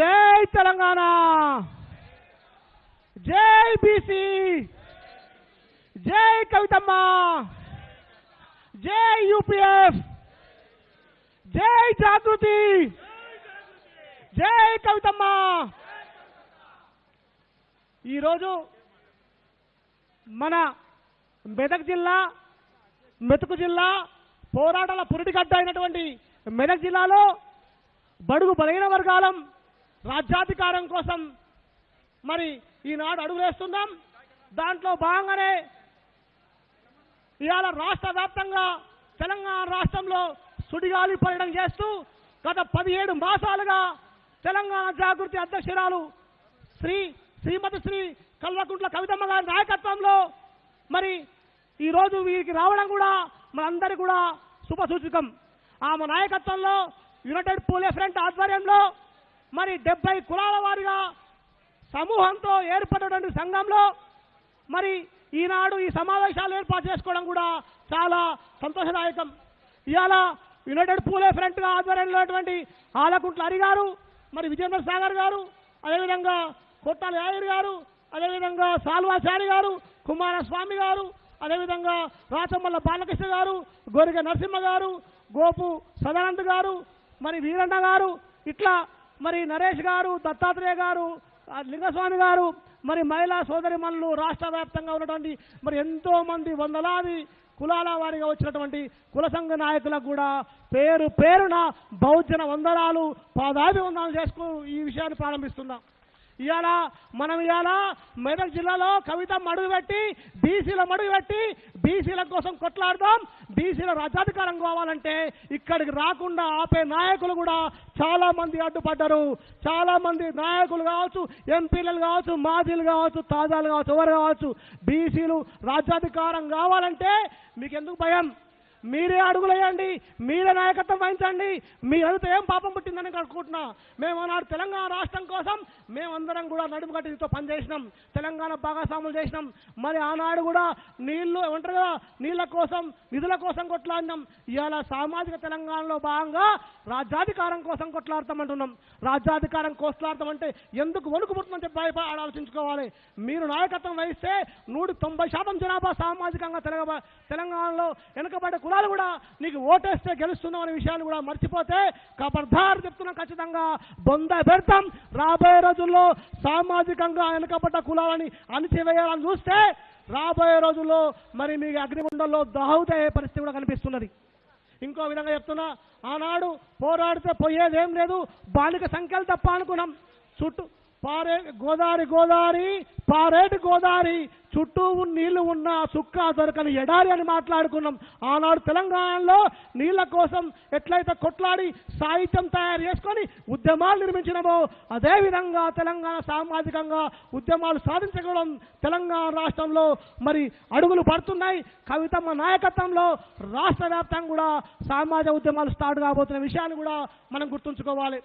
జై తెలంగాణ! జై బీసీ! జై కవితమ్మ! జై యూపీఎఫ్! జై జాగృతి! జై కవితమ్మ! ఈరోజు మన మెదక్ జిల్లా మెతుకు జిల్లా పోరాటాల పురిటిగడ్డ అయినటువంటి మెదక్ జిల్లాలో బడుగు బలహీన వర్గాలం రాజ్యాధికారం కోసం మరి ఈనాడు అడుగులేస్తున్నాం దాంట్లో భాగంగానే ఇవాళ రాష్ట్ర వ్యాప్తంగా తెలంగాణ రాష్ట్రంలో సుడిగాలి పర్యటన చేస్తూ గత పదిహేడు మాసాలుగా తెలంగాణ జాగృతి అధ్యక్షురాలు శ్రీ శ్రీమతి శ్రీ కల్వకుంట్ల కవితమ్మ గారి నాయకత్వంలో మరి ఈరోజు వీరికి రావడం కూడా మనందరి కూడా శుభసూచకం ఆమె నాయకత్వంలో యునైటెడ్ పోలీస్ ఫ్రంట్ ఆధ్వర్యంలో మరి డెబ్బై కులాల వారిగా సమూహంతో ఏర్పడినటువంటి సంఘంలో మరి ఈనాడు ఈ సమావేశాలు ఏర్పాటు చేసుకోవడం కూడా చాలా సంతోషదాయకం. ఇవాళ యునైటెడ్ పూలే ఫ్రంట్గా ఆధ్వర్యంలోటువంటి ఆలకుంట్ల హరి గారు మరి విజేంద్ర సాగర్ గారు అదేవిధంగా కొట్టాల యాదగిరి గారు అదేవిధంగా సాల్వాచారి గారు కుమారస్వామి గారు అదేవిధంగా రాచమల్ల బాలకృష్ణ గారు గోరిక నరసింహ గారు గోపు సదానంద్ గారు మరి వీరన్న గారు ఇట్లా మరి నరేష్ గారు దత్తాత్రేయ గారు లింగస్వామి గారు మరి మహిళా సోదరిమణులు రాష్ట్ర వ్యాప్తంగా ఉన్నటువంటి మరి ఎంతో మంది వందలాది కులాల వారిగా వచ్చినటువంటి కుల సంఘ నాయకులకు కూడా పేరు పేరున బహుజన వందనాలు పాదాభివందనాలు చేసుకుని ఈ విషయాన్ని ప్రారంభిస్తున్నాం. ఇవాళ మనం ఇవాళ మెదక్ జిల్లాలో కవిత మడుగు పెట్టి బీసీల మడుగుపెట్టి బీసీల కోసం కొట్లాడదాం బీసీల రాజ్యాధికారం కావాలంటే ఇక్కడికి రాకుండా ఆపే నాయకులు కూడా చాలా మంది అడ్డుపడ్డారు. చాలా మంది నాయకులు కావచ్చు ఎంపీలు కావచ్చు మాజీలు కావచ్చు తాజాలు కావచ్చు ఎవరు కావచ్చు బీసీలు రాజ్యాధికారం కావాలంటే మీకు ఎందుకు భయం? మీరే అడుగులేయండి మీరే నాయకత్వం వహించండి. మీ ఏం పాపం పుట్టిందని అనుకుంటున్నా మేము ఆనాడు తెలంగాణ రాష్ట్రం కోసం మేమందరం కూడా నడుము కట్టితో పనిచేసినాం. తెలంగాణ భాగస్వాములు చేసినాం. మరి ఆనాడు కూడా నీళ్ళు ఏమంటారు కదా నీళ్ళ కోసం నిధుల కోసం కొట్లాడినాం. ఇవాళ సామాజిక తెలంగాణలో భాగంగా రాజ్యాధికారం కోసం కొట్లాడతామంటున్నాం. రాజ్యాధికారం కోట్లాడతామంటే ఎందుకు వణుకు పుట్టమని చెప్పి ఆలోచించుకోవాలి. మీరు నాయకత్వం వహిస్తే నూట తొంభై శాతం జనాభా సామాజికంగా తెలంగాణలో వెనుకబడే కులాలు కూడా నీకు ఓటేస్తే గెలుస్తున్నావు అనే విషయాన్ని కూడా మర్చిపోతే కబర్దార్ చెప్తున్నా ఖచ్చితంగా బొంద పెడతాం రాబోయే రోజుల్లో సామాజికంగా వెనుకబడ్డ కులాలని అణిచివేయాలని చూస్తే రాబోయే రోజుల్లో మరి మీ అగ్నిగుండంలో దహవుతయ్యే పరిస్థితి కూడా కనిపిస్తున్నది. ఇంకో విధంగా చెప్తున్నా ఆనాడు పోరాడితే పోయేదేం లేదు బాలిక సంఖ్యలు తప్ప అనుకున్నాం. చుట్టూ పారే గోదావరి గోదావరి పారేటి గోదావరి చుట్టూ నీళ్ళు ఉన్న సుక్క దొరకని ఎడారి అని మాట్లాడుకున్నాం. ఆనాడు తెలంగాణలో నీళ్ళ కోసం ఎట్లయితే కొట్లాడి సాహిత్యం తయారు చేసుకొని ఉద్యమాలు నిర్మించినమో అదేవిధంగా తెలంగాణ సామాజికంగా ఉద్యమాలు సాధించగలం తెలంగాణ రాష్ట్రంలో మరి అడుగులు పడుతున్నాయి. కవితమ్మ నాయకత్వంలో రాష్ట్ర వ్యాప్తంగా కూడా సామాజిక ఉద్యమాలు స్టార్ట్ కాబోతున్న విషయాన్ని కూడా మనం గుర్తుంచుకోవాలి.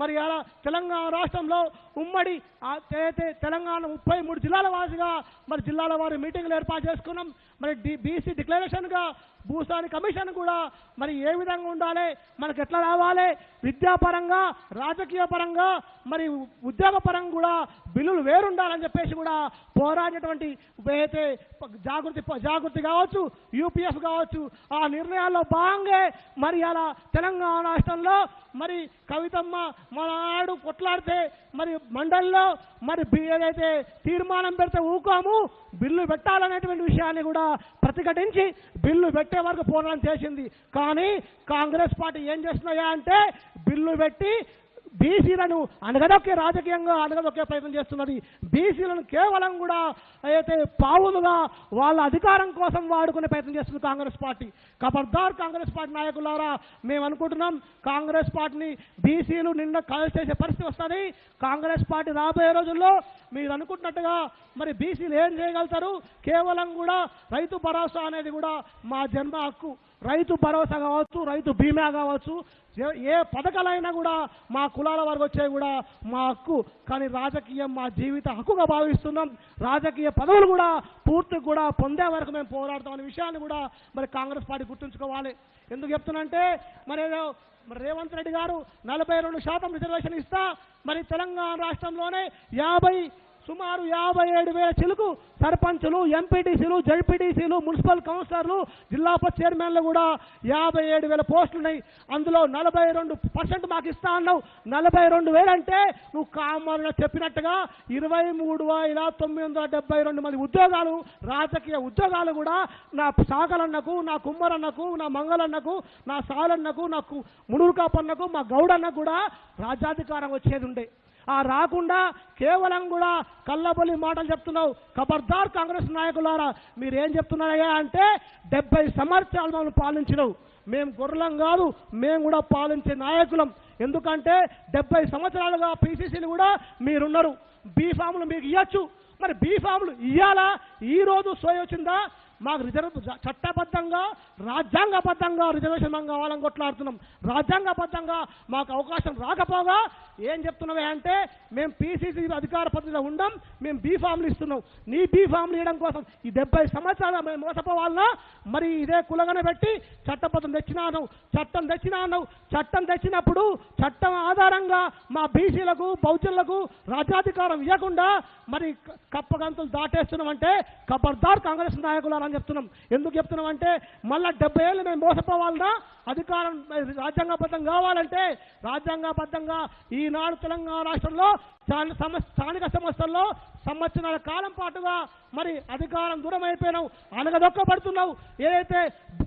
మరి అలా తెలంగాణ రాష్ట్రంలో ఉమ్మడి అయితే తెలంగాణ ముప్పై మూడు జిల్లాల వాసిగా మరి జిల్లాల వారి మీటింగ్లు ఏర్పాటు చేసుకున్నాం. మరి డి బీసీ డిక్లరేషన్గా భూస్వామి కమిషన్ కూడా మరి ఏ విధంగా ఉండాలి? మనకు ఎట్లా రావాలి? విద్యాపరంగా రాజకీయ పరంగా మరి ఉద్యోగపరంగా కూడా బిల్లులు వేరుండాలని చెప్పేసి కూడా పోరాడినటువంటి అయితే జాగృతి జాగృతి కావచ్చు యూపీఎఫ్ కావచ్చు ఆ నిర్ణయాల్లో భాగంగా మరి అలా తెలంగాణ రాష్ట్రంలో మరి కవితమ్మ మన నాడు కొట్లాడితే మరి మండలిలో మరి ఏదైతే తీర్మానం పెడితే ఊకోము బిల్లు పెట్టాలనేటువంటి విషయాన్ని కూడా ప్రతిఘటించి బిల్లు పెట్టే వరకు పోరాటం చేసింది. కానీ కాంగ్రెస్ పార్టీ ఏం చేస్తున్నాయా అంటే బిల్లు పెట్టి బీసీలను అనగదొక్కే రాజకీయంగా అనగదొక్కే ప్రయత్నం చేస్తున్నది బీసీలను కేవలం కూడా అయితే పావులుగా వాళ్ళ అధికారం కోసం వాడుకునే ప్రయత్నం చేస్తుంది కాంగ్రెస్ పార్టీ. కబర్దార్ కాంగ్రెస్ పార్టీ నాయకులారా మేము అనుకుంటున్నాం కాంగ్రెస్ పార్టీని బీసీలు నిన్న కలిసి చేసే పరిస్థితి వస్తుంది. కాంగ్రెస్ పార్టీ రాబోయే రోజుల్లో మీరు అనుకుంటున్నట్టుగా మరి బీసీలు ఏం చేయగలుగుతారు? కేవలం కూడా రైతు భరోసా అనేది కూడా మా జన్మ హక్కు. రైతు భరోసా కావచ్చు రైతు బీమా కావచ్చు ఏ- ఏ పథకాలైనా కూడా మా కులాల వరకు వచ్చేవి కూడా మా హక్కు. కానీ రాజకీయం మా జీవిత హక్కుగా భావిస్తున్నాం. రాజకీయ పదవులు కూడా పూర్తి కూడా పొందే వరకు మేము పోరాడతాం అనే విషయాన్ని కూడా మరి కాంగ్రెస్ పార్టీ గుర్తుంచుకోవాలి. ఎందుకు చెప్తున్నంటే మరి మరి రేవంత్ రెడ్డి గారు నలభై రెండు శాతం రిజర్వేషన్ ఇస్తా మరి తెలంగాణ రాష్ట్రంలోనే యాభై సుమారు యాభై ఏడు వేల చిలుకు సర్పంచులు ఎంపీటీసీలు జడ్పీటీసీలు మున్సిపల్ కౌన్సిలర్లు జిల్లా పరిషత్ చైర్మన్లు కూడా యాభై ఏడు వేల పోస్టులు ఉన్నాయి అందులో నలభై రెండు పర్సెంట్ మాకు ఇస్తా అన్నావు. నలభై రెండు వేలు అంటే నువ్వు కామన్ చెప్పినట్టుగా ఇరవై మూడు వేల తొమ్మిది వందల డెబ్బై రెండు మంది ఉద్యోగాలు రాజకీయ ఉద్యోగాలు కూడా నా సాగలన్నకు నా కుమ్మరన్నకు నా మంగళన్నకు నా సాలన్నకు నాకు కు- మా గౌడన్నకు కూడా రాజ్యాధికారం వచ్చేది ఉండే. ఆ రాకుండా కేవలం కూడా కళ్ళబొలి మాటలు చెప్తున్నావు. ఖబర్దార్ కాంగ్రెస్ నాయకులారా మీరేం చెప్తున్నారయ్యా అంటే డెబ్బై సంవత్సరాలు మమ్మల్ని పాలించినవు. మేము గొర్రెలం కాదు మేము కూడా పాలించే నాయకులం. ఎందుకంటే డెబ్బై సంవత్సరాలుగా పీసీసీలు కూడా మీరున్నారు. బీఫాములు మీకు ఇవ్వచ్చు మరి బీఫాములు ఇవ్వాలా ఈ రోజు సోయి వచ్చిందా మాకు రిజర్వ్ చట్టబద్ధంగా రాజ్యాంగబద్ధంగా రిజర్వేషన్ మనం కావాలని కొట్లాడుతున్నాం. రాజ్యాంగబద్ధంగా మాకు అవకాశం రాకపోగా ఏం చెప్తున్నావే అంటే మేము పీసీసీ అధికార పద్ధతిలో ఉండం మేము బీ ఫామ్లు ఇస్తున్నాం. నీ బీ ఫామ్లు ఇవ్వడం కోసం ఈ డెబ్బై సంవత్సరాలు మేము మోసపోవాలన్నా మరి ఇదే కులగనే పెట్టి చట్టబద్ధం తెచ్చినాను. చట్టం తెచ్చినాను. చట్టం తెచ్చినప్పుడు చట్టం ఆధారంగా మా బీసీలకు బౌద్ధులకు రాజ్యాధికారం ఇవ్వకుండా మరి కప్పగంతులు దాటేస్తున్నామంటే ఖబర్దార్ కాంగ్రెస్ నాయకులు అని చెప్తున్నాం. ఎందుకు చెప్తున్నాం అంటే మళ్ళా డెబ్బై ఏళ్ళు మేము మోసపోవాలన్నా అధికారం రాజ్యాంగబద్ధం కావాలంటే రాజ్యాంగబద్ధంగా ఈనాడు తెలంగాణ రాష్ట్రంలో స్థానిక సంస్థల్లో సంవత్సరాల కాలం పాటుగా మరి అధికారం దూరం అయిపోయినావు అనగదొక్కబడుతున్నావు ఏదైతే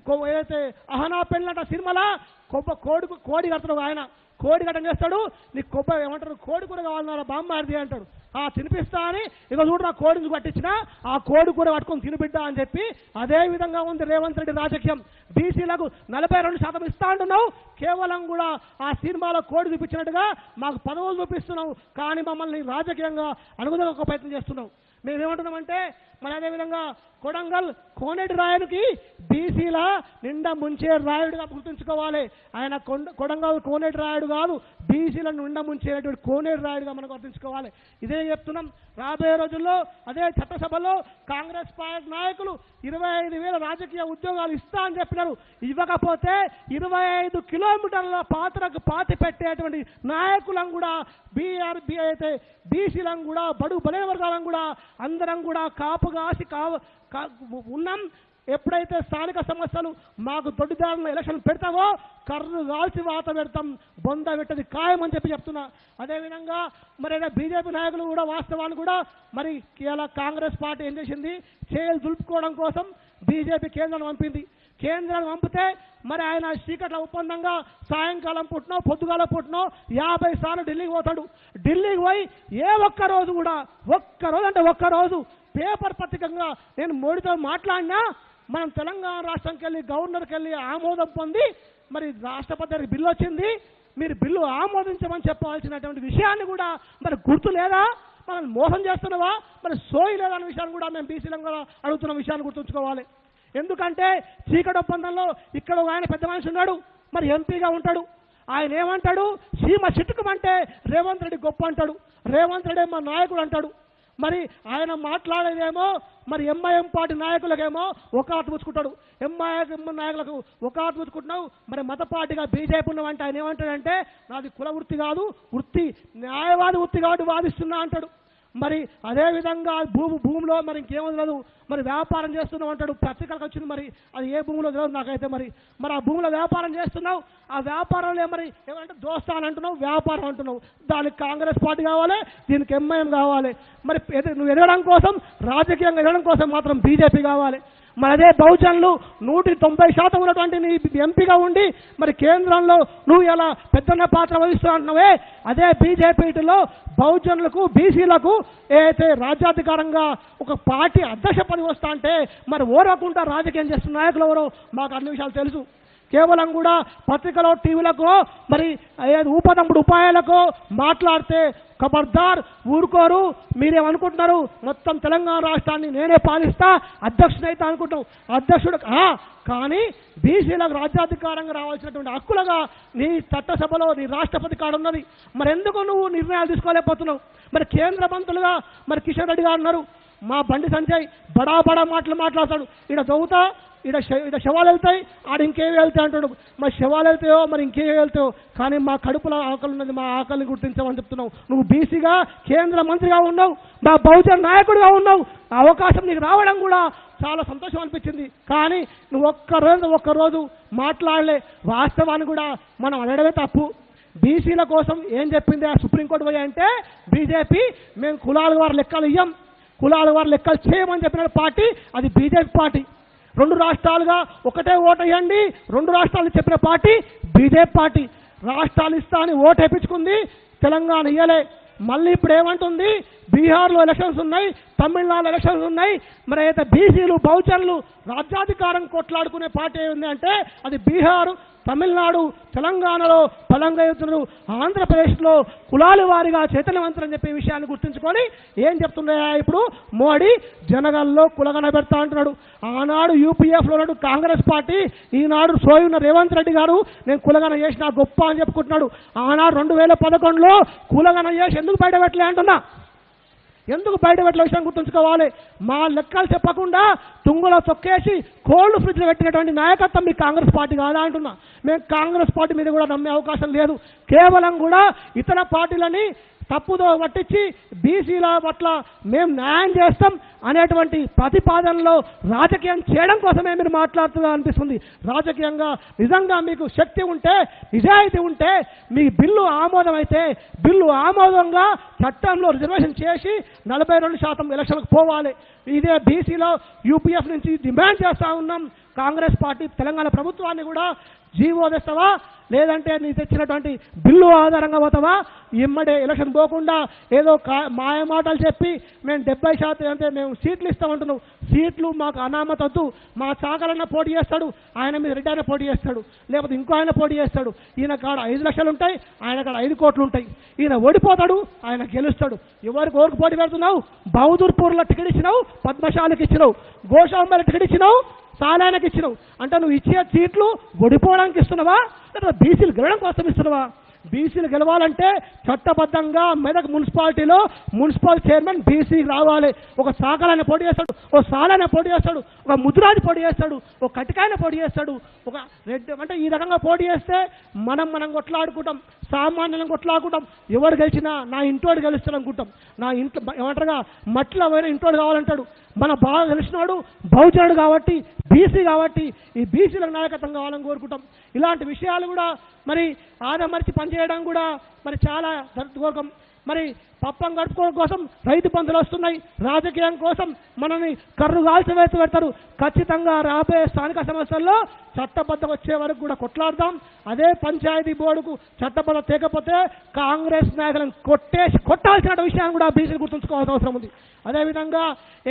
కొ- ఏదైతే అహనా పెళ్ళంట సినిమాలా కొబ్బ కోడి కోడి కడుతున్నావు ఆయన. కోడి కట్టం చేస్తాడు. నీకు కొబ్బ ఏమంటారు? కోడి కూడా కావాలన్నా బామ్మారిది అంటాడు. ఆ తినిపిస్తా అని ఇక చూడు నా కోడిని పట్టించిన ఆ కోడి కూర పట్టుకొని తినిపిద్దా అని చెప్పి అదే విధంగా ఉంది రేవంత్ రెడ్డి రాజకీయం. బీసీలకు నలభై రెండు శాతం ఇస్తా అంటున్నావు కేవలం కూడా ఆ సినిమాలో కోడి చూపించినట్టుగా మాకు పదవులు చూపిస్తున్నావు కానీ మమ్మల్ని రాజకీయంగా అనుగుదల ప్రయత్నం చేస్తున్నావు. మేమేమంటున్నామంటే మరి అదేవిధంగా కొడంగల్ కోనేటి రాయుడికి బీసీల నిండా ముంచే రాయుడుగా గుర్తుంచుకోవాలి. ఆయన కొండ కొడంగల్ కోనేటి రాయుడు కాదు బీసీల నిండా ముంచేటువంటి కోనేటి రాయుడుగా మనం గుర్తుంచుకోవాలి. ఇదే చెప్తున్నాం. రాబోయే రోజుల్లో అదే చట్టసభలో కాంగ్రెస్ పార్టీ నాయకులు ఇరవై ఐదు వేల రాజకీయ ఉద్యోగాలు ఇస్తా అని చెప్పినారు. ఇవ్వకపోతే ఇరవై ఐదు కిలోమీటర్ల పాత్రకు పాతి పెట్టేటువంటి నాయకులను కూడా బీఆర్బీ అయితే బీసీలను కూడా బడు బలే వర్గాలను కూడా అందరం కూడా కాపుగాసి కావ కా- ఉన్నాం. ఎప్పుడైతే స్థానిక సమస్యలు మాకు దొడ్డిదారులను ఎలక్షన్ పెడతావో కర్రు రాల్చి వాత పెడతాం బొంద పెట్టది ఖాయం అని చెప్పి చెప్తున్నా. అదేవిధంగా మరి బీజేపీ నాయకులు కూడా వాస్తవాన్ని కూడా మరి ఇలా కాంగ్రెస్ పార్టీ ఏం చేసింది? చేయలు దులుపుకోవడం కోసం బీజేపీ కేంద్రాన్ని పంపింది. కేంద్రాన్ని పంపితే మరి ఆయన చీకట్ల ఒప్పందంగా సాయంకాలం పుట్టినో పొద్దుగాల పుట్టినో యాభై సార్లు ఢిల్లీకి పోతాడు. ఢిల్లీకి పోయి ఏ ఒక్క రోజు కూడా ఒక్క రోజు అంటే ఒక్క రోజు పేపర్ పత్రికంగా నేను మోడీతో మాట్లాడినా మనం తెలంగాణ రాష్ట్రంకి వెళ్ళి గవర్నర్కి వెళ్ళి ఆమోదం పొంది మరి రాష్ట్రపతి బిల్లు వచ్చింది మీరు బిల్లు ఆమోదించమని చెప్పవలసినటువంటి విషయాన్ని కూడా మరి గుర్తు లేదా? మనం మోసం చేస్తున్నావా? మరి సోయి లేదన్న విషయాన్ని కూడా మేము బీసీలం కూడా అడుగుతున్న విషయాన్ని గుర్తుంచుకోవాలి. ఎందుకంటే చీకటి ఒప్పందంలో ఇక్కడ ఒక ఆయన పెద్ద మనిషి ఉన్నాడు మరి ఎంపీగా ఉంటాడు. ఆయన ఏమంటాడు? సీమ చిట్టుకమంటే రేవంత్ రెడ్డి గొప్ప అంటాడు రేవంత్ రెడ్డి మా నాయకుడు అంటాడు. మరి ఆయన మాట్లాడేదేమో మరి ఎంఐఎం పార్టీ నాయకులకేమో ఒక ఆట పుచ్చుకుంటాడు. ఎంఐఎం నాయకులకు ఒక ఆట పుచ్చుకుంటున్నావు మరి మత పార్టీగా బీజేపీ ఉన్నవంటే ఆయన ఏమంటాడంటే నాది కుల వృత్తి కాదు వృత్తి న్యాయవాది వృత్తి కాబట్టి వాదిస్తున్నా అంటాడు. మరి అదేవిధంగా భూమి భూమిలో మరి ఇంకేమో తెలియదు మరి వ్యాపారం చేస్తున్నావు అంటాడు. పత్రికలకు వచ్చింది మరి. అది ఏ భూమిలో తెలియదు నాకైతే మరి. మరి ఆ భూమిలో వ్యాపారం చేస్తున్నావు. ఆ వ్యాపారంలో మరి ఏమంటే దోస్తా అని అంటున్నావు వ్యాపారం అంటున్నావు. దానికి కాంగ్రెస్ పార్టీ కావాలి దీనికి ఎంఐఎం కావాలి. మరి నువ్వు ఎదగడం కోసం రాజకీయంగా ఎదగడం కోసం మాత్రం బీజేపీ కావాలి. మరి అదే బహుజనులు నూటి తొంభై శాతం ఉన్నటువంటి నీ ఎంపీగా ఉండి మరి కేంద్రంలో నువ్వు ఎలా పెద్దన్న పాత్ర వహిస్తూ అంటున్నావే అదే బీజేపీలో బహుజనులకు బీసీలకు ఏదైతే రాజ్యాధికారంగా ఒక పార్టీ అధ్యక్ష పని వస్తా అంటే మరి ఓరకుండా రాజకీయం చేస్తున్న నాయకులు ఎవరో మాకు అన్ని విషయాలు తెలుసు. కేవలం కూడా పత్రికలో టీవీలకు మరి ఏ ఊపదమ్ముడు ఉపాయాలకు మాట్లాడితే ఖబర్దార్ ఊరుకోరు. మీరేమనుకుంటున్నారు? మొత్తం తెలంగాణ రాష్ట్రాన్ని నేనే పాలిస్తా అధ్యక్షుడైతే అనుకుంటాం. అధ్యక్షుడు కానీ బీసీలకు రాజ్యాధికారంగా రావాల్సినటువంటి హక్కులుగా నీ చట్టసభలో నీ రాష్ట్రపతి కాడ ఉన్నది. మరి ఎందుకు నువ్వు నిర్ణయాలు తీసుకోలేకపోతున్నావు? మరి కేంద్ర మంత్రులుగా మరి కిషన్ రెడ్డి గారు ఉన్నారు. మా బండి సంజయ్ బడా బడా మాటలు మాట్లాడతాడు. ఇక్కడ చదువుతా ఇడ శ- ఇడ శవాలు వెళ్తాయి ఆడ ఇంకేవి వెళ్తాయి అంటాడు. మరి శవాలు వెళ్తాయో మరి ఇంకేవి వెళ్తాయో? కానీ మా కడుపులో ఆకలి ఉన్నది మా ఆకలిని గుర్తించమని చెప్తున్నావు. నువ్వు బీసీగా కేంద్ర మంత్రిగా ఉన్నావు మా బహుజన నాయకుడిగా ఉన్నావు. ఆ అవకాశం నీకు రావడం కూడా చాలా సంతోషం అనిపించింది. కానీ నువ్వు ఒక్క రోజు ఒక్క రోజు మాట్లాడలే. వాస్తవాన్ని కూడా మనం అనడమే తప్పు. బీసీల కోసం ఏం చెప్పింది ఆ సుప్రీంకోర్టు పోయి అంటే బీజేపీ మేము కులాల వారి లెక్కలు ఇయ్యం. కులాల వారి లెక్కలు చేయమని చెప్పిన పార్టీ అది బీజేపీ పార్టీ. రెండు రాష్ట్రాలుగా ఒకటే ఓటు వేయండి. రెండు రాష్ట్రాలు చెప్పిన పార్టీ బీజేపీ పార్టీ. రాష్ట్రాలు ఇస్తా అని ఓటు వేయించుకుంది. తెలంగాణ ఇయ్యలే. మళ్ళీ ఇప్పుడు ఏమంటుంది? బీహార్లో ఎలక్షన్స్ ఉన్నాయి తమిళనాడు ఎలక్షన్స్ ఉన్నాయి. మరి అయితే బీసీలు బహుజనులు రాజ్యాధికారం కొట్లాడుకునే పార్టీ ఉంది అంటే అది బీహారు తమిళనాడు తెలంగాణలో బలంగా ఎత్తున్నారు. ఆంధ్రప్రదేశ్లో కులాల వారిగా చైతన్యవంతులని చెప్పే విషయాన్ని గుర్తుంచుకొని ఏం చెప్తున్నాయా ఇప్పుడు? మోడీ జనగల్లో కులగన పెడతా అంటున్నాడు. ఆనాడు యూపీఎఫ్లో ఉన్నాడు కాంగ్రెస్ పార్టీ ఈనాడు సోయున్న రేవంత్ రెడ్డి గారు నేను కులగన చేసిన గొప్ప అని చెప్పుకుంటున్నాడు. ఆనాడు రెండు వేల పదకొండులో కులగన చేసి ఎందుకు బయట పెట్టలే అంటున్నా? ఎందుకు బయటపెట్టిన విషయం గుర్తుంచుకోవాలి? మా లెక్కలు చెప్పకుండా తుంగులో తొక్కేసి కోల్డ్ ఫ్రిడ్జ్లో పెట్టినటువంటి నాయకత్వం మీ కాంగ్రెస్ పార్టీ కాదా అంటున్నా. మేము కాంగ్రెస్ పార్టీ మీద కూడా నమ్మే అవకాశం లేదు. కేవలం కూడా ఇతర పార్టీలని తప్పుదో పట్టించి బీసీల పట్ల మేము న్యాయం చేస్తాం అనేటువంటి ప్రతిపాదనలో రాజకీయం చేయడం కోసమే మీరు మాట్లాడుతున్నా అనిపిస్తుంది రాజకీయంగా నిజంగా మీకు శక్తి ఉంటే నిజాయితీ ఉంటే మీ బిల్లు ఆమోదం అయితే బిల్లు ఆమోదంగా చట్టంలో రిజర్వేషన్ చేసి నలభై రెండు శాతం ఎలక్షన్లకు పోవాలి. ఇదే బీసీలో యూపీఎఫ్ నుంచి డిమాండ్ చేస్తూ ఉన్నాం. కాంగ్రెస్ పార్టీ తెలంగాణ ప్రభుత్వాన్ని కూడా జీవో తెస్తావా? లేదంటే నీ తెచ్చినటువంటి బిల్లు ఆధారంగా పోతావా? ఇమ్మడే ఎలక్షన్ పోకుండా ఏదో కా మాయ మాటలు చెప్పి మేము డెబ్బై శాతం అంటే మేము సీట్లు ఇస్తామంటున్నాం సీట్లు మాకు అనామత వద్దు. మా చాకలన్న పోటీ చేస్తాడు. ఆయన మీద రిటైర్ పోటీ చేస్తాడు. లేకపోతే ఇంకో ఆయన పోటీ చేస్తాడు. ఈయన కాడ ఐదు లక్షలు ఉంటాయి. ఆయన కాడ ఐదు కోట్లు ఉంటాయి. ఈయన ఓడిపోతాడు. ఆయన గెలుస్తాడు. ఎవరికి ఓరికి పోటీ పెడుతున్నావు? బహదూర్పూర్లో టికెట్ ఇచ్చినావు? పద్మశాలకు ఇచ్చినావు. గోషాంబల టికెట్ ఇచ్చినావు? సాలానికి ఇచ్చినావు. అంటే నువ్వు ఇచ్చే సీట్లు ఓడిపోవడానికి ఇస్తున్నావా? లేదా బీసీలు గెలవడం కోసం ఇస్తున్నావా? బీసీలు గెలవాలంటే చట్టబద్ధంగా మెదక్ మున్సిపాలిటీలో మున్సిపల్ చైర్మన్ బీసీ రావాలి. ఒక సాకలైన పోటీ చేస్తాడు ఒక సాలైన పోటీ చేస్తాడు ఒక ముద్రాది పోటీ చేస్తాడు ఒక కటికాయన పోటీ చేస్తాడు ఒక రెడ్ అంటే ఈ రకంగా పోటీ చేస్తే మనం మనం కొట్లాడుకుంటాం సామాన్యులను కొట్లాడుకుంటాం. ఎవరు గెలిచినా నా ఇంటోడు గెలుస్తాడు అనుకుంటాం. నా ఇంట్లో ఏమంటారుగా? మట్టిలో పోయిన ఇంటోడు కావాలంటాడు. మన బాగా తెలిసినాడు బహుజనుడు కాబట్టి బీసీ కాబట్టి ఈ బీసీలకు నాయకత్వం కావాలని కోరుకుంటాం. ఇలాంటి విషయాలు కూడా మరి ఆదమరిచి పనిచేయడం కూడా మరి చాలా దర్శకోకం మరి పప్పం గడుపుకోవడం కోసం రైతు బంధులు వస్తున్నాయి. రాజకీయం కోసం మనని కర్రు కాల్చి వేసి పెడతారు. ఖచ్చితంగా రాబోయే స్థానిక సమస్యల్లో చట్టబద్ధ వచ్చే వరకు కూడా కొట్లాడదాం. అదే పంచాయతీ బోర్డుకు చట్టబద్ధ తేకపోతే కాంగ్రెస్ నాయకులను కొట్టేసి కొట్టాల్సిన విషయాన్ని కూడా బీసీలు గుర్తుంచుకోవాల్సిన అవసరం ఉంది. అదేవిధంగా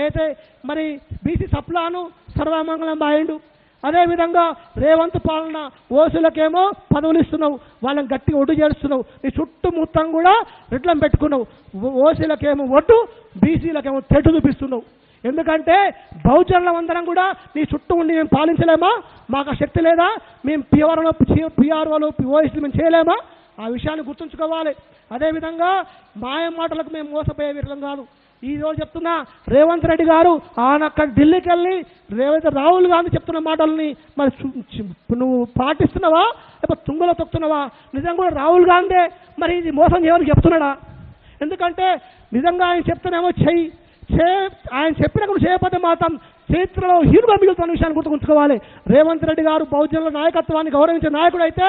అయితే మరి బీసీ సప్లాను సర్వమంగళం బాయిండు. అదేవిధంగా రేవంత్ పాలన ఓసులకేమో పదవులు ఇస్తున్నావు వాళ్ళని గట్టిగా ఒడ్డు చేస్తున్నావు నీ చుట్టూ మొత్తం కూడా రెడ్లం పెట్టుకున్నావు. ఓసీలకేమో ఒడ్డు బీసీలకేమో తెట్టు చూపిస్తున్నావు. ఎందుకంటే బహుజనులం అందరం కూడా నీ చుట్టూ ఉండి మేము పాలించలేమా? మాకు ఆ శక్తి లేదా? మేము పిఆర్ఓలో పిఆర్ఓలు ఓఎస్లు మేము చేయలేమా? ఆ విషయాన్ని గుర్తుంచుకోవాలి. అదేవిధంగా మాయ మాటలకు మేము మోసపోయే విధంగా కాదు. ఈ రోజు చెప్తున్నా రేవంత్ రెడ్డి గారు ఆయన అక్కడ ఢిల్లీకి వెళ్ళి రేవంత్ రాహుల్ గాంధీ చెప్తున్న మాటల్ని మరి నువ్వు పాటిస్తున్నావా? లేకపోతే తుంగలో తొక్కుతున్నావా? నిజంగా కూడా రాహుల్ గాంధీ మరి ఇది మోసం చేయమని చెప్తున్నాడా? ఎందుకంటే నిజంగా ఆయన చెప్తేనేమో చెయ్యి. చే ఆయన చెప్పినప్పుడు చేయకపోతే మాత్రం చరిత్రలో హీరోగా మిగులుతున్న విషయాన్ని గుర్తుంచుకోవాలి రేవంత్ రెడ్డి గారు బహుజనుల నాయకత్వాన్ని గౌరవించే నాయకుడు అయితే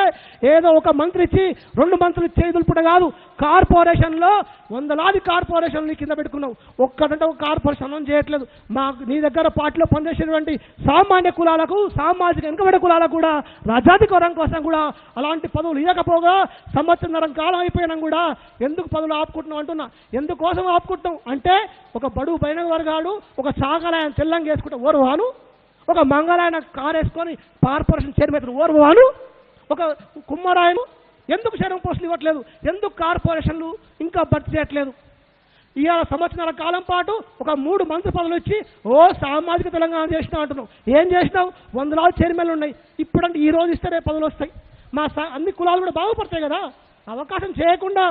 ఏదో ఒక మంత్రి ఇచ్చి రెండు మంత్రులు చేదులుపుట కాదు. కార్పొరేషన్లో వందలాది కార్పొరేషన్లు కింద పెట్టుకున్నావు. ఒక్కదంటే ఒక కార్పొరేషన్ చేయట్లేదు. మా నీ దగ్గర పార్టీలో పనిచేసేటువంటి సామాన్య కులాలకు సామాజిక వెనుకబడి కులాలకు కూడా రాజాధికారం కోసం కూడా అలాంటి పదవులు ఇవ్వకపోగా సంవత్సరం కాలం అయిపోయినా కూడా ఎందుకు పదవులు ఆపుకుంటున్నాం అంటున్నా. ఎందుకోసం ఆపుకుంటున్నాం అంటే ఒక బడుగు పైన వర్గాడు ఒక సాగలాయన తెల్లంగా వేసుకుంటే ఓర్వాను ఒక మంగళాయన కారు వేసుకొని కార్పొరేషన్ చైర్మన్ ఓర్వాను ఒక కుమ్మరాయను ఎందుకు శరం పోస్టులు ఇవ్వట్లేదు? ఎందుకు కార్పొరేషన్లు ఇంకా భర్తీ చేయట్లేదు? ఇవాళ సంవత్సరాల కాలం పాటు ఒక మూడు మంత్రి పదవులు ఇచ్చి ఓ సామాజిక తెలంగాణ చేసినావు అంటున్నావు. ఏం చేసినావు? వందలాది చైర్మన్లు ఉన్నాయి. ఇప్పుడంటే ఈ రోజు ఇస్తే రేపు పదవులు వస్తాయి. మా అన్ని కులాలు కూడా బాగుపడతాయి కదా. అవకాశం చేయకుండా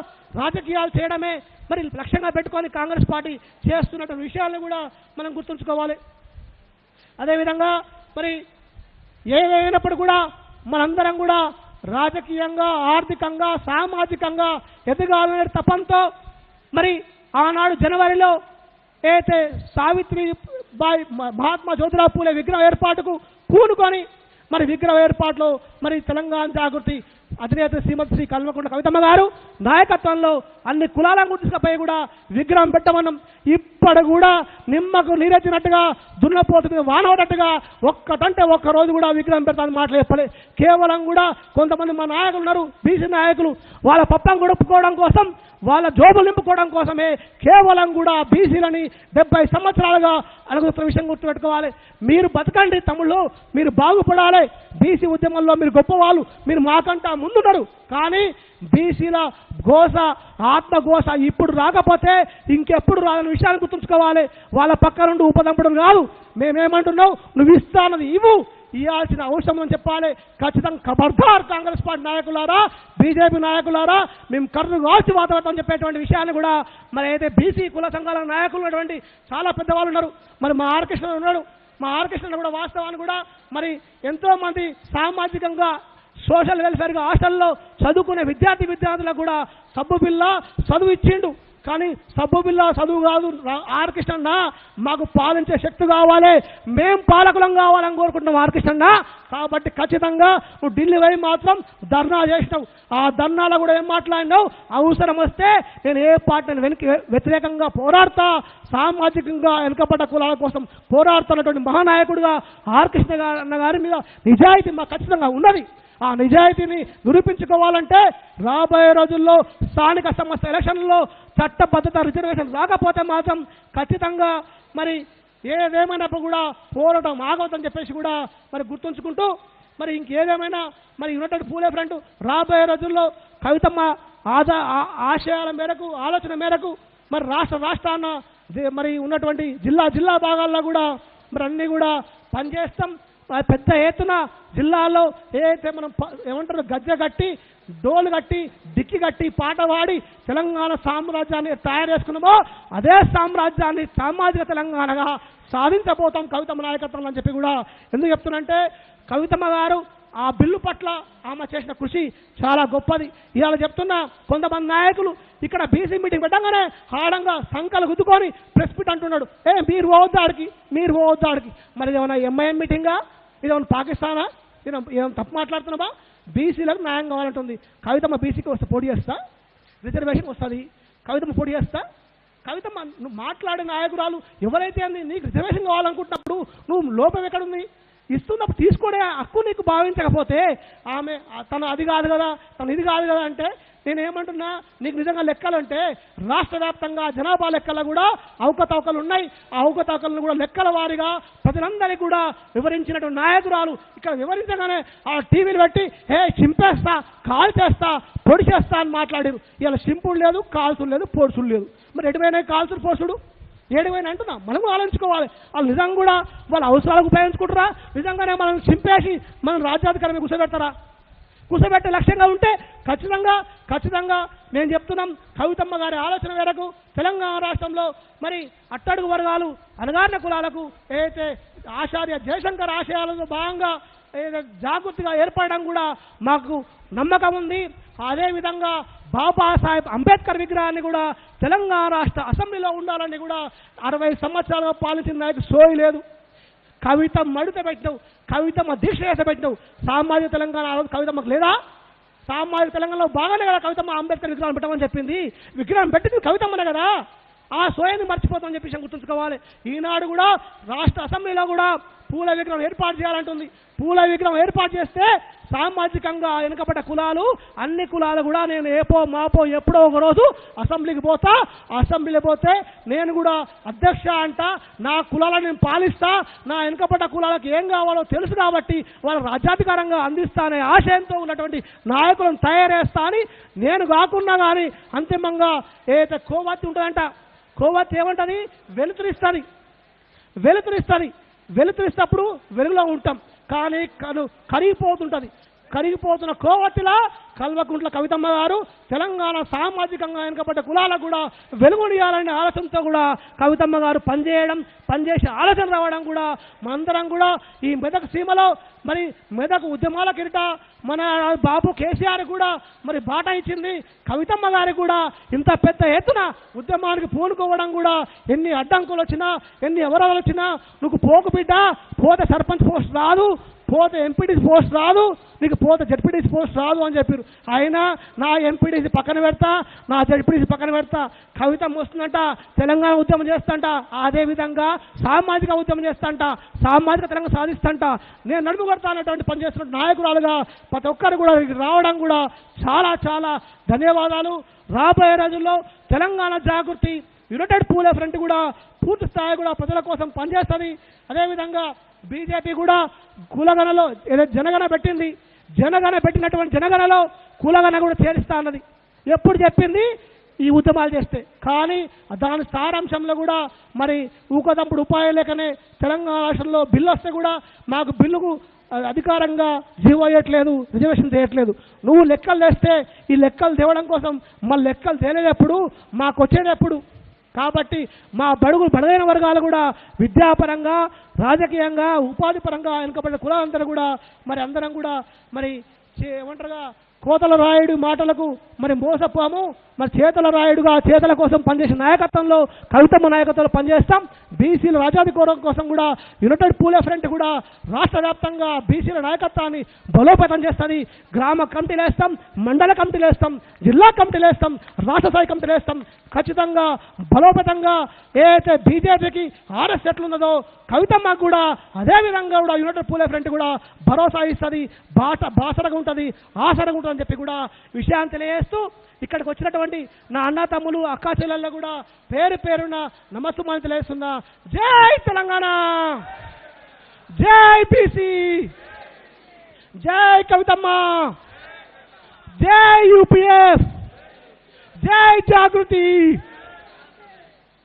రాజకీయాలు చేయడమే. మరి లక్ష్యంగా పెట్టుకొని కాంగ్రెస్ పార్టీ చేస్తున్నటువంటి విషయాలను కూడా మనం గుర్తుంచుకోవాలి. అదేవిధంగా మరి ఏదైనప్పుడు కూడా మనందరం కూడా రాజకీయంగా ఆర్థికంగా సామాజికంగా ఎదగాలనే తపంతో మరి ఆనాడు జనవరిలో అయితే సావిత్రి బాయ్ మహాత్మా జ్యోతిరావు పూలే విగ్రహం ఏర్పాటుకు పూనుకొని మరి విగ్రహ ఏర్పాటులో మరి తెలంగాణ జాగృతి అధినేత శ్రీమతి శ్రీ కల్వకుండ కవితమ్మ గారు నాయకత్వంలో అన్ని కులాలను గుర్తించకపోయి కూడా విగ్రహం పెట్టమన్నాం ఇప్పుడు కూడా నిమ్మకు నీరెత్తినట్టుగా దున్నపోతుంది మీద వానవడట్టుగా ఒక్కటంటే ఒక్క రోజు కూడా విగ్రహం పెడతాను మాట్లాడే కేవలం కూడా కొంతమంది మా నాయకులు ఉన్నారు బీసీ నాయకులు. వాళ్ళ పప్పం గడుపుకోవడం కోసం వాళ్ళ జోబులు నింపుకోవడం కోసమే కేవలం కూడా బీసీలని డెబ్బై సంవత్సరాలుగా అడుగుతున్న విషయం గుర్తుపెట్టుకోవాలి. మీరు బతకండి తమ్ముళ్ళు మీరు బాగుపడాలి. బీసీ ఉద్యమంలో మీరు గొప్పవాళ్ళు మీరు మాకంటా ముందున్నారు కానీ బీసీల ఘోష ఆత్మఘోష ఇప్పుడు రాకపోతే ఇంకెప్పుడు రాదని విషయాన్ని గుర్తుంచుకోవాలి. వాళ్ళ పక్క నుండి ఉపదంపడం కాదు. మేమేమంటున్నావు నువ్వు ఇస్తానది ఇవ్వు. ఇవ్వాల్సిన అవసరం అని చెప్పాలి. ఖచ్చితంగా ఖబర్దార్ కాంగ్రెస్ పార్టీ నాయకులారా బీజేపీ నాయకులారా మేము కర్రు కాల్చి వాతావరణం చెప్పేటువంటి విషయాన్ని కూడా మరి అయితే బీసీ కుల సంఘాల నాయకులు ఉన్నటువంటి చాలా పెద్దవాళ్ళు ఉన్నారు. మరి మా ఆర్కృష్ణ ఉన్నాడు. మా ఆర్కృష్ణ కూడా వాస్తవాన్ని కూడా మరి ఎంతోమంది సామాజికంగా సోషల్ వెల్ఫేర్గా హాస్టల్లో చదువుకునే విద్యార్థి విద్యార్థులకు కూడా సబ్బు బిల్ల చదువు ఇచ్చిండు. కానీ సబ్బు బిల్ల చదువు కాదు. ఆర్కిష్టన్నా మాకు పాలించే శక్తి కావాలి. మేం పాలకులం కావాలని కోరుకుంటున్నాం ఆర్ కాబట్టి ఖచ్చితంగా నువ్వు ఢిల్లీ పోయి మాత్రం ధర్నా చేసినావు. ఆ ధర్నాలో కూడా ఏం మాట్లాడినావు? అవసరం వస్తే నేను ఏ పార్టీని వెనక్కి వ్యతిరేకంగా పోరాడతా సామాజికంగా వెనుకబడ్డ కులాల కోసం పోరాడుతున్నటువంటి మహానాయకుడిగా ఆర్కృష్ణ గారు అన్న గారి మీద నిజాయితీ మాకు ఖచ్చితంగా ఉన్నది. ఆ నిజాయితీని నిరూపించుకోవాలంటే రాబోయే రోజుల్లో స్థానిక సంస్థ ఎలక్షన్లలో చట్టబద్ధత రిజర్వేషన్ రాకపోతే మాత్రం ఖచ్చితంగా మరి ఏదేమైనప్పుడు కూడా పోరాటం ఆగవద్దని చెప్పేసి కూడా మరి గుర్తుంచుకుంటూ మరి ఇంకేదేమైనా మరి యునైటెడ్ పూలే ఫ్రంట్ రాబోయే రోజుల్లో కవితమ్మ ఆదా ఆశయాల మేరకు ఆలోచన మేరకు మరి రాష్ట్ర రాష్ట్రాన దే- మరి ఉన్నటువంటి జిల్లా జిల్లా భాగాల్లో కూడా మరి అన్నీ కూడా పనిచేస్తాం. పెద్ద ఎత్తున జిల్లాలో ఏదైతే మనం ఏమంటారు గజ్జె కట్టి డోలు కట్టి డిక్కి కట్టి పాట పాడి తెలంగాణ సామ్రాజ్యాన్ని తయారు చేసుకున్నామో అదే సామ్రాజ్యాన్ని సామాజిక తెలంగాణగా సాధించబోతాం కవితమ్మ నాయకత్వం అని చెప్పి కూడా ఎందుకు చెప్తున్నంటే కవితమ్మ గారు ఆ బిల్లు పట్ల ఆమె చేసిన కృషి చాలా గొప్పది. ఇవాళ చెప్తున్నా కొంతమంది నాయకులు ఇక్కడ బీసీ మీటింగ్ పెట్టంగానే హాడంగా సంకలు గుద్దుకొని ప్రెస్ మీట్ అంటున్నాడు. ఏ మీరు పోవద్దాడికి మీరు పోవద్దాడికి మరి ఏమైనా ఎంఐఎం మీటింగా? ఇదేమన్నా పాకిస్తానా? నేను ఏమైనా తప్పు మాట్లాడుతున్నావా? బీసీలకు న్యాయం కావాలంటుంది. కవితమ్మ బీసీకి వస్తే పోటీ చేస్తా? రిజర్వేషన్ వస్తుంది. కవితమ్మ పోటీ చేస్తా? కవితమ్మ నువ్వు మాట్లాడే నాయకురాలు ఎవరైతే అంది నీకు రిజర్వేషన్ కావాలనుకుంటున్నప్పుడు నువ్వు లోపం ఎక్కడుంది? ఇస్తున్నప్పుడు తీసుకునే హక్కు నీకు భావించకపోతే ఆమె తను అది కాదు కదా తను ఇది కాదు కదా అంటే నేనేమంటున్నా నీకు నిజంగా లెక్కలంటే రాష్ట్ర వ్యాప్తంగా జనాభా లెక్కలు కూడా అవకతవకలు ఉన్నాయి. ఆ అవకతవకలను కూడా లెక్కల వారిగా ప్రజలందరికీ కూడా వివరించినటువంటి నాయకురాలు ఇక్కడ వివరించగానే ఆ టీవీలు పెట్టి హే చింపేస్తా కాల్ చేస్తా పొడి చేస్తా అని మాట్లాడారు. ఇలా సింపుల్ లేదు కాల్సులు లేదు పొడుసులు లేదు. మరి ఎటువైనా కాల్సులు పొడుసుడు ఏడువైనా అంటున్నా. మనం ఆలోచించుకోవాలి. వాళ్ళు నిజంగా కూడా వాళ్ళ అవసరాలకు ఉపయోగించుకుంటారా? నిజంగానే మనం చింపేసి మనం రాజ్యాధికారం కూర్చోబెడతారా? కూర్చోబెట్టే లక్ష్యంగా ఉంటే ఖచ్చితంగా ఖచ్చితంగా మేము చెప్తున్నాం కవితమ్మ గారి ఆలోచన మేరకు తెలంగాణ రాష్ట్రంలో మరి అట్టడుగు వర్గాలు అనగారిన కులాలకు ఏదైతే ఆచార్య జయశంకర్ ఆశయాలలో భాగంగా జాగృతిగా ఏర్పడడం కూడా మాకు నమ్మకం ఉంది. అదేవిధంగా బాబాసాహెబ్ అంబేద్కర్ విగ్రహాన్ని కూడా తెలంగాణ రాష్ట్ర అసెంబ్లీలో ఉండాలని కూడా అరవై సంవత్సరాలుగా పాలించిన నాయకు సోయి లేదు. కవిత మడిత కవిత కవితమ్మ దీక్ష చేసబెట్టినావు సామాజిక తెలంగాణ కవిత మాకు కవితమ్మకు లేదా? సామాజిక తెలంగాణలో బాగానే కదా కవితమ్మ అంబేద్కర్ విగ్రహం పెట్టమని చెప్పింది. విగ్రహం పెట్టింది కవితమ్మనే కదా. ఆ సోయని మర్చిపోతామని చెప్పేసి గుర్తుంచుకోవాలి. ఈనాడు కూడా రాష్ట్ర అసెంబ్లీలో కూడా పూల విగ్రహం ఏర్పాటు చేయాలంటుంది. పూల విగ్రహం ఏర్పాటు చేస్తే సామాజికంగా వెనుకబడ్డ కులాలు అన్ని కులాలు కూడా నేను ఏపో మాపో ఎప్పుడో ఒక రోజు అసెంబ్లీకి పోతా. అసెంబ్లీకి పోతే నేను కూడా అధ్యక్ష అంట నా కులాలను నేను పాలిస్తా నా వెనుకబడ్డ కులాలకు ఏం కావాలో తెలుసు కాబట్టి వాళ్ళ రాజ్యాధికారంగా అందిస్తా అనే ఆశయంతో ఉన్నటువంటి నాయకులను తయారేస్తా అని నేను కాకున్నా కానీ అంతిమంగా ఏదైతే కోవత్తి ఉంటుందంట కోవత్తి ఏమంటుంది? వెలుతురిస్తుంది వెలుతురిస్తుంది వెలుతురిస్తప్పుడు వెలుగులో ఉంటాం. కానీ కను కరిగిపోతుంటుంది. కరిగిపోతున్న కోవట్టిలా కల్వకుంట్ల కవితమ్మ గారు తెలంగాణ సామాజికంగా వెనుకబడ్డ కులాలకు కూడా వెలుగునియాలనే ఆలోచనతో కూడా కవితమ్మ గారు పనిచేయడం పనిచేసే ఆలోచన రావడం కూడా మనందరం కూడా ఈ మెదక్ సీమలో మరి మెదక్ ఉద్యమాల కిరిట మన బాబు కేసీఆర్ కూడా మరి బాట ఇచ్చింది. కవితమ్మ గారికి కూడా ఇంత పెద్ద ఎత్తున ఉద్యమానికి పూనుకోవడం కూడా ఎన్ని అడ్డంకులు వచ్చినా ఎన్ని ఎవరెవరు వచ్చినా నువ్వు పోకు బిడ్డ పోతే సర్పంచ్ పోస్ట్ రాదు పోతే ఎంపీడీసీ పోస్ట్ రాదు నీకు పోతే జడ్పీటీసీ పోస్ట్ రాదు అని చెప్పారు అయినా నా ఎంపీడీసీ పక్కన పెడతా నా జడ్పీటీసీ పక్కన పెడతా కవిత వస్తుందంట తెలంగాణ ఉద్యమం చేస్తంట అదే విధంగా సామాజిక ఉద్యమం చేస్తంట సామాజిక తెలంగాణ సాధిస్తాంట. నేను నడుము కొడతానటువంటి పనిచేస్తున్న నాయకురాలుగా ప్రతి ఒక్కరు కూడా రావడం కూడా చాలా చాలా ధన్యవాదాలు. రాబోయే రోజుల్లో తెలంగాణ జాగృతి యునైటెడ్ పూలే ఫ్రంట్ కూడా పూర్తి స్థాయి కూడా ప్రజల కోసం పనిచేస్తుంది. అదేవిధంగా బీజేపీ కూడా కులగణలో ఏదో జనగణ పెట్టింది. జనగణ పెట్టినటువంటి జనగణలో కులగణ కూడా చేరుస్తా అన్నది ఎప్పుడు చెప్పింది? ఈ ఉద్యమాలు చేస్తే. కానీ దాని సారాంశంలో కూడా మరి ఊకదప్పుడు ఉపాయం లేకనే తెలంగాణ రాష్ట్రంలో బిల్లు వస్తే కూడా మాకు బిల్లుకు అధికారంగా జీవో వేయట్లేదు రిజర్వేషన్ చేయట్లేదు. నువ్వు లెక్కలు తెస్తే ఈ లెక్కలు తేవడం కోసం మా లెక్కలు తేలేటప్పుడు మాకు వచ్చేటప్పుడు కాబట్టి మా బడుగు బడదైన వర్గాలు కూడా విద్యాపరంగా రాజకీయంగా ఉపాధి పరంగా వెనుకబడిన కులాలందరూ కూడా మరి అందరం కూడా మరి చే- ఏమంటారుగా కోతల రాయుడు మాటలకు మరి మోసపోము. మరి చేతల రాయుడుగా చేతల కోసం పనిచేసే నాయకత్వంలో కవితమ్మ నాయకత్వంలో పనిచేస్తాం. బీసీల రాజాధికారం కోసం కూడా యునైటెడ్ పూలే ఫ్రంట్ కూడా రాష్ట్ర వ్యాప్తంగా బీసీల నాయకత్వాన్ని బలోపేతం చేస్తుంది. గ్రామ కమిటీలు వేస్తాం మండల కమిటీలు వేస్తాం జిల్లా కమిటీలు వేస్తాం రాష్ట్ర స్థాయి కమిటీలు వేస్తాం ఖచ్చితంగా బలోపేతంగా ఏదైతే బీజేపీకి ఆర్ఎస్ ఎట్లున్నదో కవితమ్మ కూడా అదే విధంగా కూడా యునైటెడ్ పూలే ఫ్రంట్ కూడా భరోసా ఇస్తుంది. బాట బాసరగా ఉంటుంది ఆసరగా ఉంటుంది. అని చెప్పి కూడా విషయాన్ని తెలియజేస్తూ ఇక్కడికి వచ్చినటువంటి నా అన్న తమ్ములు అక్కా చెల్లెళ్ళు కూడా పేరు పేరున నమస్సుమాని తెలియజేస్తున్నా. జై తెలంగాణ! జై బీసీ! జై కవితమ్మ! జై యూపీఎస్! జై జాగృతి!